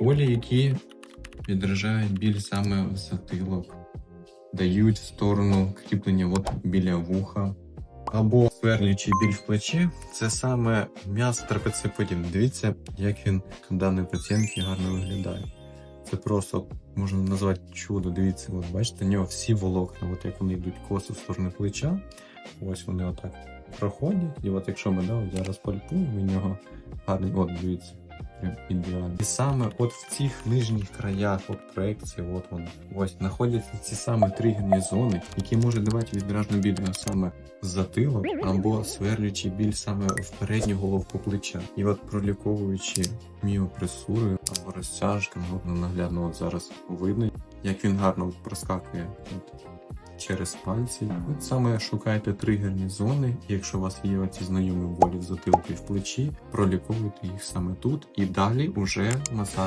болі, які відражають біль саме в затилок, дають в сторону кріплення от біля вуха. Або сверлючий біль в плечі, це саме м'яз трапецеподібний. Дивіться, як він у даної пацієнтки гарно виглядає. Це просто можна назвати чудо. Дивіться, от бачите, у нього всі волокна, от як вони йдуть косо в сторону плеча. Ось вони отак проходять. І от якщо ми да, от зараз пальпуємо, у нього гарний, от дивіться, прям. І саме от в цих нижніх краях, от проекції, от вони, ось знаходяться ці саме тригерні зони, які можуть давати відражну біль саме затилок або сверлючий біль саме в передню головку плеча. І от проліковуючи міопресурою або розтяжками, ну, наглядно от зараз видно, як він гарно проскакує от, через пальці. От саме шукайте тригерні зони. Якщо у вас є оці знайомі болі в затилку і в плечі, проліковуйте їх саме тут і далі уже масаж.